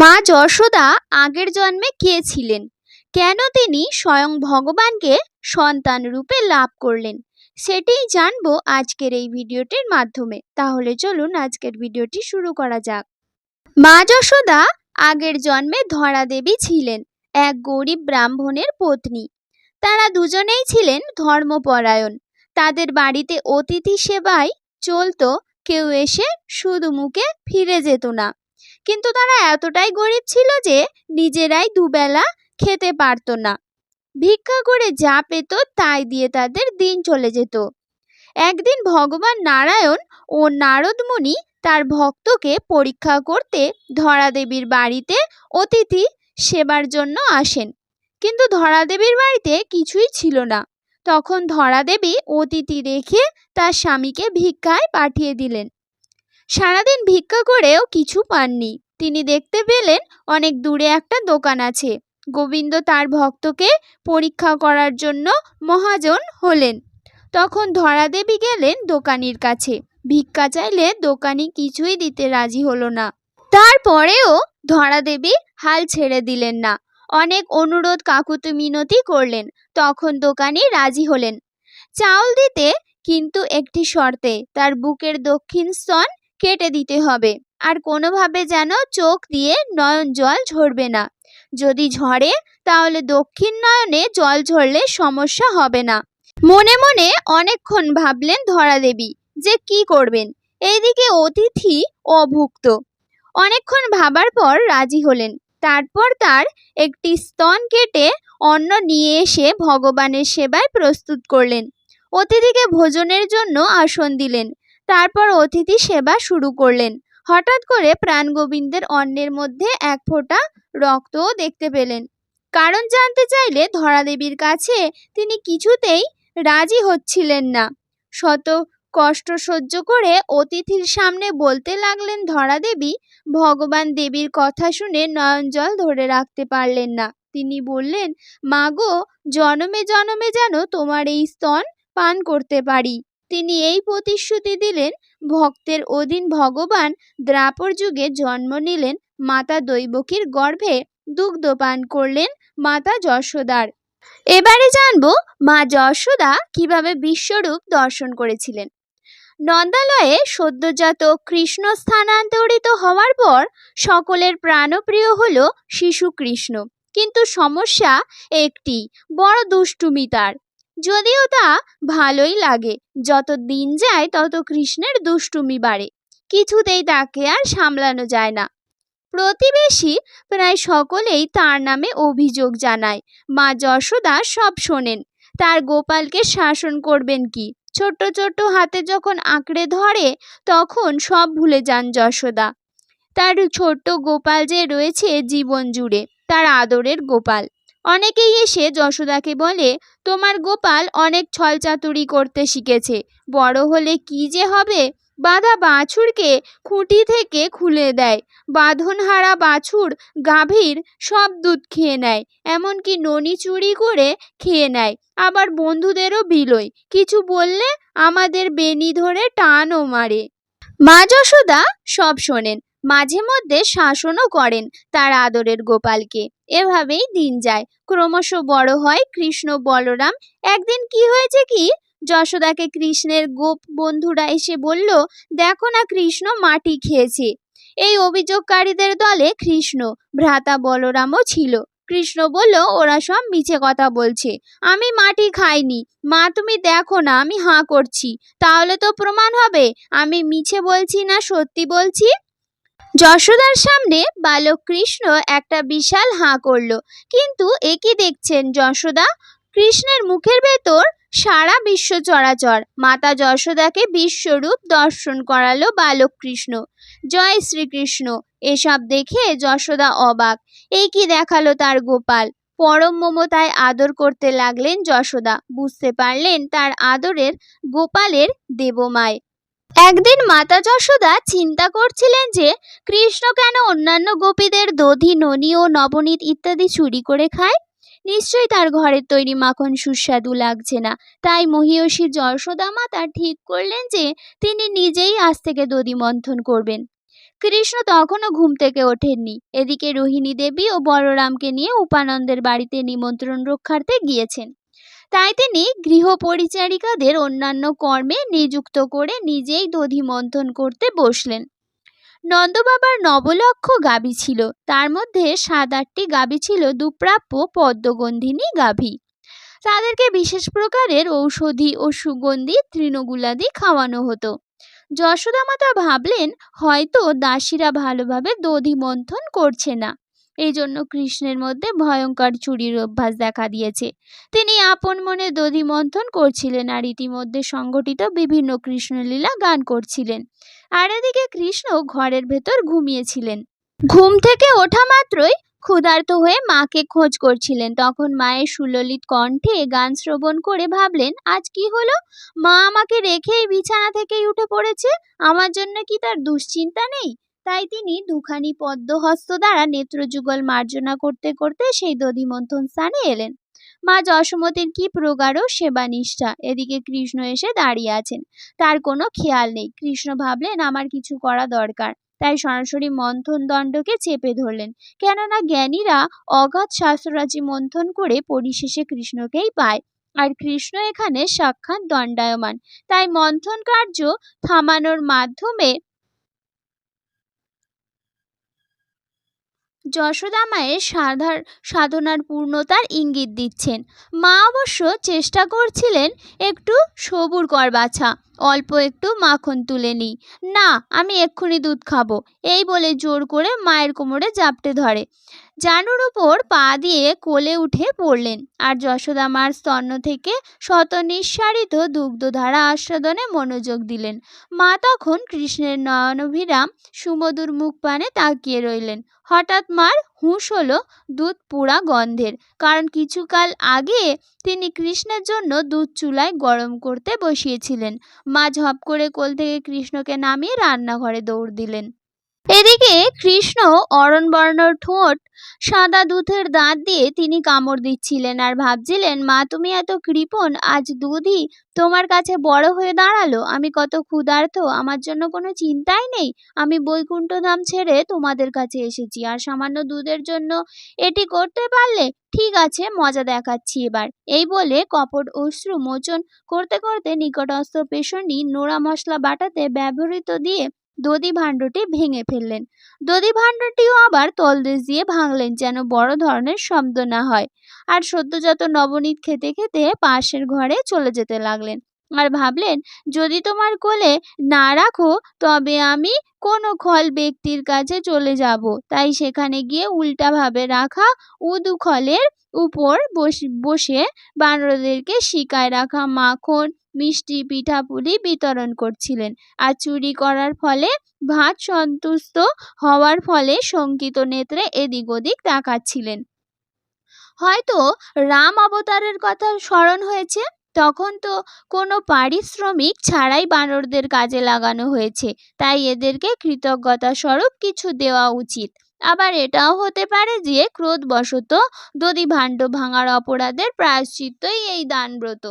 মা যশোদা আগের জন্মে কে ছিলেন কেন তিনি স্বয়ং ভগবানকে সন্তান রূপে লাভ করলেন, সেটাই জানব আজকের এই ভিডিওটির মাধ্যমে। তাহলে চলুন আজকের ভিডিওটি শুরু করা যাক। মা যশোদা আগের জন্মে ধরা দেবী ছিলেন, এক গরিব ব্রাহ্মণের পত্নী। তারা দুজনেই ছিলেন ধর্মপরায়ণ। তাদের বাড়িতে অতিথি সেবায় চলতো, কেউ এসে শুধু মুখে ফিরে যেত না। কিন্তু তারা এতটাই গরিব ছিল যে নিজেরাই দুবেলা খেতে পারতো না। ভিক্ষা করে যা পেত তাই দিয়ে তাদের দিন চলে যেত। একদিন ভগবান নারায়ণ ও নারদ মুনি তার ভক্তকে পরীক্ষা করতে ধরা দেবীর বাড়িতে অতিথি সেবার জন্য আসেন। কিন্তু ধরা দেবীর বাড়িতে কিছুই ছিল না। তখন ধরা দেবী অতিথি রেখে তার স্বামীকে ভিক্ষায় পাঠিয়ে দিলেন। সারাদিন ভিক্ষা করেও কিছু পাননি। তিনি দেখতে পেলেন অনেক দূরে একটা দোকান আছে। গোবিন্দ তার ভক্তকে পরীক্ষা করার জন্য মহাজন হলেন। তখন ধরা দেবী গেলেন দোকানির কাছে। ভিক্ষা চাইলে দোকানি কিছুই দিতে রাজি হলো না। তারপরেও ধরা দেবী হাল ছেড়ে দিলেন না। অনেক অনুরোধ কাকুতি মিনতি করলেন। তখন দোকানি রাজি হলেন। চাউল দিতে কিন্তু একটি শর্তে, তার বুকের দক্ষিণ স্তন কেটে দিতে হবে। আর কোনোভাবে যেন চোখ দিয়ে নয়ন জল ঝরবে না। যদি ঝরে, তাহলে দক্ষিণ নয়নে জল ঝরলে সমস্যা হবে না। মনে মনে অনেকক্ষণ ভাবলেন ধরা দেবী যে কি করবেন? এইদিকে অতিথি অভুক্ত। অনেকক্ষণ ভাবার পর রাজি হলেন। তারপর তার একটি স্তন কেটে অন্ন নিয়ে এসে ভগবানের সেবায় প্রস্তুত করলেন। অতিথিকে ভোজনের জন্য আসন দিলেন। তারপর অতিথি সেবা শুরু করলেন। হঠাৎ করে প্রাণগোবিন্দের অন্নের মধ্যে এক ফোঁটা রক্তও দেখতে পেলেন। কারণ জানতে চাইলে ধরাদেবীর কাছে তিনি কিছুতেই রাজি হচ্ছিলেন না। শত কষ্ট সহ্য করে অতিথির সামনে বলতে লাগলেন ধরাদেবী, ভগবান দেবীর কথা শুনে নয়ন জল ধরে রাখতে পারলেন না। তিনি বললেন মাগো জনমে জনমে যেন তোমার এই স্তন পান করতে পারি। তিনি এই প্রতিশ্রুতি দিলেন, ভক্তের অধীন ভগবান দ্রাপর যুগে জন্ম নিলেন, মাতা দৈবকীর গর্ভে দুগ্ধ পান করলেন মাতা যশোদার। এবারে জানব মা যশোদা কীভাবে বিশ্বরূপ দর্শন করেছিলেন। নন্দালয়ে সদ্যজাত কৃষ্ণ স্থানান্তরিত হওয়ার পর সকলের প্রাণপ্রিয় হল শিশু কৃষ্ণ। কিন্তু সমস্যা একটি, বড় দুষ্টুমি তার। যদিও তা ভালোই লাগে। যত দিন যায়, তত কৃষ্ণের দুষ্টুমি বাড়ে। কিছুতেই তাকে আর সামলানো যায় না। প্রতিবেশী প্রায় সকলেই তার নামে অভিযোগ জানায়। মা যশোদা সব শোনেন। তার গোপালকে শাসন করবেন কি? ছোট্ট ছোট্ট হাতে যখন আঁকড়ে ধরে, তখন সব ভুলে যান যশোদা। তার ছোট্ট গোপাল যে রয়েছে জীবন জুড়ে, তার আদরের গোপাল। অনেকেই এসে যশোদাকে বলে, তোমার গোপাল অনেক ছলচাতুরি করতে শিখেছে। বড় হলে কি যে হবে? বাঁধা বাছুরকে খুঁটি থেকে খুলে দেয়। বাঁধনহারা বাছুর গাভীর সব দুধ খেয়ে নেয়। এমনকি ননি চুরি করে খেয়ে নেয়। আবার বন্ধুদেরও বিলোয়। কিছু বললে আমাদের বেনি ধরে টানও মারে। মা যশোদা সব শোনেন। মাঝে মধ্যে শাসনও করেন তার আদরের গোপালকে। এভাবেই দিন যায়। ক্রমশ বড় হয় কৃষ্ণ বলরাম। একদিন কি হয়েছে কি? যশোদাকে কৃষ্ণের গোপ বন্ধুরা এসে বলল, দেখো না কৃষ্ণ মাটি খেয়েছে। এই অভিযোগকারীদের দলে কৃষ্ণ, ভ্রাতা বলরামও ছিল। কৃষ্ণ বলল, ওরা সব মিছে কথা বলছে। আমি মাটি খাইনি। মা, তুমি দেখো না, আমি হাঁ করছি। তাহলে তো প্রমাণ হবে। আমি মিছে বলছি না, সত্যি বলছি? যশোদার সামনে বালক কৃষ্ণ একটা বিশাল হাঁ করল। কিন্তু একই দেখছেন যশোদা? কৃষ্ণের মুখের ভেতর সারা বিশ্ব চরাচর। মাতা যশোদাকে বিশ্বরূপ দর্শন করালো বালক কৃষ্ণ জয় শ্রীকৃষ্ণ। এসব দেখে যশোদা অবাক। এই কি দেখাল তার গোপাল? পরম মমতায় আদর করতে লাগলেন যশোদা। বুঝতে পারলেন তার আদরের গোপালের দেবমায়। একদিন মাতা যশোদা চিন্তা করছিলেন যে কৃষ্ণ কেন অন্যান্য গোপীদের দধি, ননী ও নবনীত ইত্যাদি চুরি করে খায়? নিশ্চয়ই তার ঘরের তৈরি মাখন সুস্বাদু লাগছে না। তাই মহিষী যশোদা মাতা ঠিক করলেন যে তিনি নিজেই আজ থেকে দধি মন্থন করবেন। কৃষ্ণ তখনও ঘুম থেকে ওঠেননি। এদিকে রোহিণী দেবী ও বলরামকে নিয়ে উপানন্দের বাড়িতে নিমন্ত্রণ রক্ষার্থে গিয়েছেন। তাই তিনি গৃহ পরিচারিকাদের অন্যান্য কর্মে নিযুক্ত করে নিজেই দধি মন্থন করতে বসলেন। নন্দবাবার নবলক্ষ গাভী ছিল, তার মধ্যে সাত আটটি গাভী ছিল দুপ্রাপ্য পদ্মগন্ধিনী গাভী। তাদেরকে বিশেষ প্রকারের ঔষধি ও সুগন্ধি তৃণগুলাদি খাওয়ানো হতো। যশোদা মাতা ভাবলেন, হয়তো দাসীরা ভালোভাবে দধি মন্থন করছে না। এই জন্য কৃষ্ণের মধ্যে ভয়ঙ্কর চুরির অভ্যাস দেখা দিয়েছে। তিনি আপন মনে দধি মন্থন করছিলেন আর ইতিমধ্যে সংগঠিত বিভিন্ন কৃষ্ণলীলা গান করছিলেন। আর এদিকে কৃষ্ণ ঘরের ভেতর ঘুমিয়েছিলেন। ঘুম থেকে ওঠা মাত্রই ক্ষুধার্ত হয়ে মাকে খোঁজ করছিলেন। তখন মায়ের সুললিত কণ্ঠে গান শ্রবণ করে ভাবলেন, আজ কি হলো? মা আমাকে রেখেই বিছানা থেকেই উঠে পড়েছে। আমার জন্য কি তার দুশ্চিন্তা নেই? তাই তিনি দুখানি পদ্মহস্ত দ্বারা নেত্রযুগল মার্জনা করতে করতে সেই দধিমন্থন স্থানে এলেন। মা যশোমতীর কি প্রগাঢ় সেবা নিষ্ঠা এদিকে কৃষ্ণ এসে দাঁড়িয়ে আছেন। তার কোনো খেয়াল নেই। কৃষ্ণ ভাবলেন, আমার কিছু করা দরকার। তাই সরাসরি মন্থন দণ্ডকে চেপে ধরলেন। কেননা জ্ঞানীরা অগাধ শাস্ত্ররাজি মন্থন করে পরিশেষে কৃষ্ণকেই পায়। আর কৃষ্ণ এখানে সাক্ষাৎ দণ্ডায়মান। তাই মন্থন কার্য থামানোর মাধ্যমে যশোদা মায়ের সাধার, সাধনার পূর্ণতার ইঙ্গিত দিচ্ছেন। মা অবশ্য চেষ্টা করছিলেন একটু সবুর কর বাছা, অল্প একটু মাখন তুলে নিই। না, আমি এক্ষুনি দুধ খাব। এই বলে জোর করে মায়ের কোমরে জাপটে ধরে। জানুর উপর পা দিয়ে কোলে উঠে পড়লেন আর যশোদা মার স্তন্য থেকে শত নিঃসারিত দুগ্ধধারা আস্বাদনে মনোযোগ দিলেন। মা তখন কৃষ্ণের নয়নভিরাম সুমধুর মুখ পানে তাকিয়ে রইলেন। হঠাৎ মার হুঁশ হলো দুধ পোড়া গন্ধের, কারণ কিছুকাল আগে তিনি কৃষ্ণের জন্য দুধ চুলায় গরম করতে বসিয়েছিলেন। মা ঝপ করে কোল থেকে কৃষ্ণকে নামিয়ে রান্নাঘরে দৌড় দিলেন। এদিকে কৃষ্ণ অরণবর্ণ ঠোঁট সাদা দুধের দাঁত দিয়ে তিনি কামড় দিচ্ছিলেন আর ভাবছিলেন, মা, তুমি এত কৃপণ, আজ দুধই তোমার কাছে বড় হয়ে দাঁড়াল। আমি কত ক্ষুধার্ত, আমার জন্য কোনো চিন্তাই নেই। আমি বৈকুণ্ঠ ধাম ছেড়ে তোমাদের কাছে এসেছি আর সামান্য দুধের জন্য এটি করতে পারলে ঠিক আছে, মজা দেখাচ্ছি এবার। এই বলে কপট অশ্রু মোচন করতে করতে নিকটস্থ পেশনি নোড়া মশলা বাটাতে ব্যবহৃত দিয়ে দধি ভাণ্ডটি ভেঙে ফেললেন। দধি ভাণ্ডটিও আবার তলদেশ দিয়ে ভাঙলেন যেন বড় ধরনের শব্দ না হয়। আর সদ্যজাত নবনীত খেতে খেতে পাশের ঘরে চলে যেতে লাগলেন। আর ভাবলেন, যদি তোমার কোলে না রাখো, তবে আমি কোনো খল ব্যক্তির কাছে চলে যাব। তাই সেখানে গিয়ে উল্টাভাবে রাখা উদু খলের উপর বসে বানরদেরকে শিকায় রাখা মাখন, মিষ্টি, পিঠাপুলি বিতরণ করছিলেন। আর চুরি করার ফলে, ভাত সন্তুষ্ট হওয়ার ফলে শঙ্কিত নেত্রে এদিক ওদিক তাকাচ্ছিলেন। হয়তো রাম অবতারের কথা স্মরণ হয়েছে? তখন তো কোনো পারিশ্রমিক ছাড়াই বানরদের কাজে লাগানো হয়েছে, তাই এদেরকে কৃতজ্ঞতা স্বরূপ কিছু দেওয়া উচিত। আবার এটাও হতে পারে যে ক্রোধবশত দধি ভাণ্ড ভাঙার অপরাধের প্রায়শ্চিত্তই এই দানব্রত।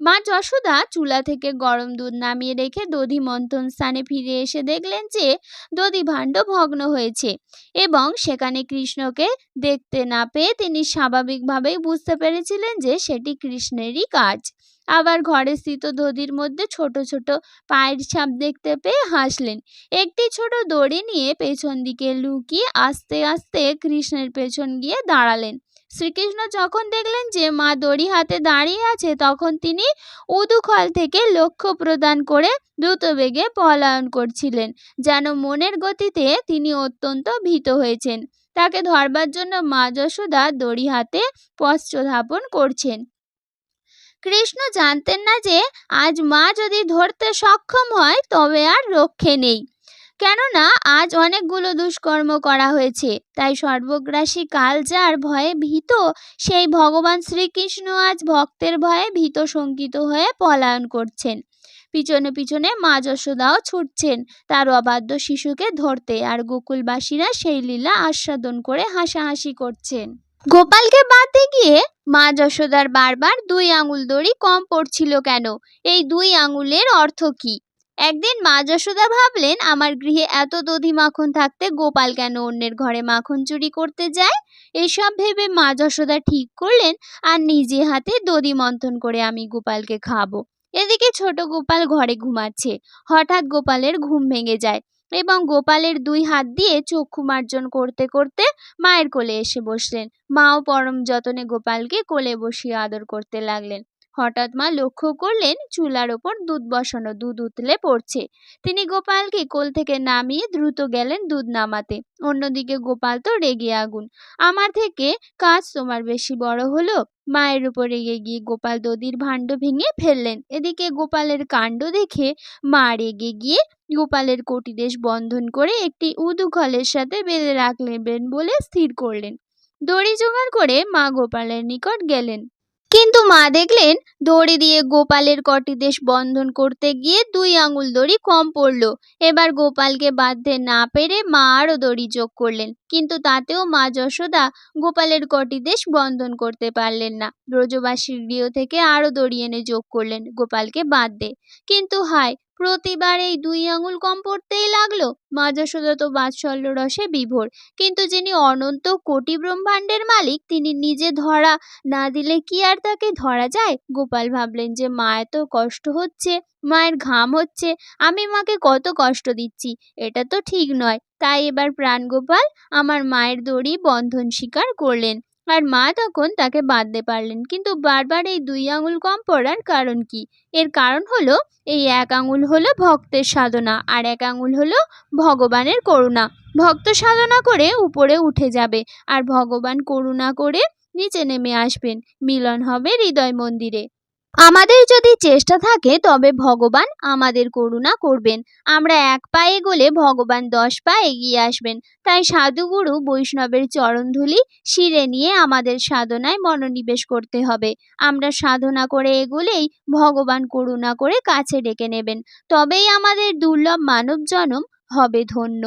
মা যশোদা চুলা থেকে গরম দুধ নামিয়ে রেখে দধি মন্থন স্থানে ফিরে এসে দেখলেন যে দধি ভাণ্ড ভগ্ন হয়েছে এবং সেখানে কৃষ্ণকে দেখতে না পেয়ে তিনি স্বাভাবিকভাবেই বুঝতে পেরেছিলেন যে সেটি কৃষ্ণেরই কাজ। আবার ঘরে স্থিত দধির মধ্যে ছোট ছোট পায়ের ছাপ দেখতে পেয়ে হাসলেন। একটি ছোট দড়ি নিয়ে পেছন দিকে লুকিয়ে আস্তে আস্তে কৃষ্ণের পেছন গিয়ে দাঁড়ালেন। শ্রীকৃষ্ণ যখন দেখলেন যে মা দড়ি হাতে দাঁড়িয়ে আছে, তখন তিনি উদুখল থেকে লক্ষ্য প্রদান করে দ্রুত বেগে পলায়ন করছিলেন, যেন মনের গতিতে তিনি অত্যন্ত ভীত হয়েছেন। তাকে ধরবার জন্য মা যশোদা দড়ি হাতে পশ্চধাপন করছেন। কৃষ্ণ জানতেন না যে আজ মা যদি ধরতে সক্ষম হয়, তবে আর রক্ষে নেই। কেননা আজ অনেকগুলো দুষ্কর্ম করা হয়েছে, তাই সর্বগ্রাসী কাল যার ভয়ে ভীত, সেই ভগবান শ্রীকৃষ্ণ আজ ভক্তের ভয়ে ভীত শঙ্কিত হয়ে পলায়ন করছেন। পিছনে পিছনে মা যশোদাও ছুটছেন, তার অবাধ্য শিশুকে ধরতে, আর গোকুলবাসীরা সেই লীলা আস্বাদন করে হাসাহাসি করছেন। গোপালকে বাদে গিয়ে মা যশোদার বারবার দুই আঙুল দড়ি কম পড়ছিল কেন? এই দুই আঙুলের অর্থ কি? একদিন মা যশোদা ভাবলেন, আমার গৃহে এত দধি মাখন থাকতে গোপাল কেন অন্যের ঘরে মাখন চুরি করতে যায়? এসব ভেবে মা যশোদা ঠিক করলেন, আর নিজে হাতে দধি মন্থন করে আমি গোপালকে খাব। এদিকে ছোট গোপাল ঘরে ঘুমাচ্ছে। হঠাৎ গোপালের ঘুম ভেঙে যায়। এবং গোপালের দুই হাত দিয়ে চক্ষু মার্জন করতে করতে মায়ের কোলে এসে বসলেন। মাও পরম যতনে গোপালকে কোলে বসিয়ে আদর করতে লাগলেন। হঠাৎ মা লক্ষ্য করলেন চুলার ওপর দুধ বসানো দুধ উতলে পড়ছে। তিনি গোপালকে কোল থেকে নামিয়ে দ্রুত গেলেন দুধ নামাতে। অন্যদিকে গোপাল তো রেগে আগুন। আমার থেকে কাজ তোমার বেশি বড় হলো। মায়ের উপর রেগে গিয়ে গোপাল দদির ভাণ্ড ভেঙে ফেললেন। এদিকে গোপালের কাণ্ড দেখে মা রেগে গিয়ে গোপালের কটিদেশ বন্ধন করে একটি উদুখলের সাথে বেঁধে রাখলেন বলে স্থির করলেন। দড়ি জোগাড় করে মা গোপালের নিকট গেলেন। কিন্তু মা দেখলেন দড়ি দিয়ে গোপালের কটি দেশ বন্ধন করতে গিয়ে দুই আঙুল দড়ি কম পড়ল। এবার গোপালকে বাঁধতে না পেরে মা আরও দড়ি যোগ করলেন। কিন্তু তাতেও মা যশোদা গোপালের কটি দেশ বন্ধন করতে পারলেন না। ব্রজবাসীর গৃহ থেকে আরও দড়ি এনে যোগ করলেন গোপালকে বাঁধতে। কিন্তু হায় প্রতিবার এই দুই আঙুল কম পড়তেই লাগল। মা যশোদা তো বাৎসল্য রসে বিভোর। কিন্তু যিনি অনন্ত কোটি ব্রহ্মাণ্ডের মালিক, তিনি নিজে ধরা না দিলে কি আর তাকে ধরা যায়? গোপাল ভাবলেন যে মা এত কষ্ট হচ্ছে, মায়ের ঘাম হচ্ছে, আমি মাকে কত কষ্ট দিচ্ছি, এটা তো ঠিক নয়। তাই এবার প্রাণগোপাল আমার মায়ের দড়ি বন্ধন স্বীকার করলেন। আর মা তখন তাকে বাঁধতে পারলেন। কিন্তু বারবার এই দুই আঙুল কম পড়ার কারণ কি? এর কারণ হলো, এই এক আঙুল হলো ভক্তের সাধনা আর এক আঙুল হলো ভগবানের করুণা। ভক্ত সাধনা করে উপরে উঠে যাবে আর ভগবান করুণা করে নিচে নেমে আসবেন। মিলন হবে হৃদয় মন্দিরে। আমাদের যদি চেষ্টা থাকে, তবে ভগবান আমাদের করুণা করবেন। আমরা এক পা এগোলে ভগবান দশ পা এগিয়ে আসবেন। তাই সাধুগুরু বৈষ্ণবের চরণধুলি শিরে নিয়ে আমাদের সাধনায় মনোনিবেশ করতে হবে। আমরা সাধনা করে এগোলেই ভগবান করুণা করে কাছে ডেকে নেবেন। তবেই আমাদের দুর্লভ মানব জনম হবে ধন্য।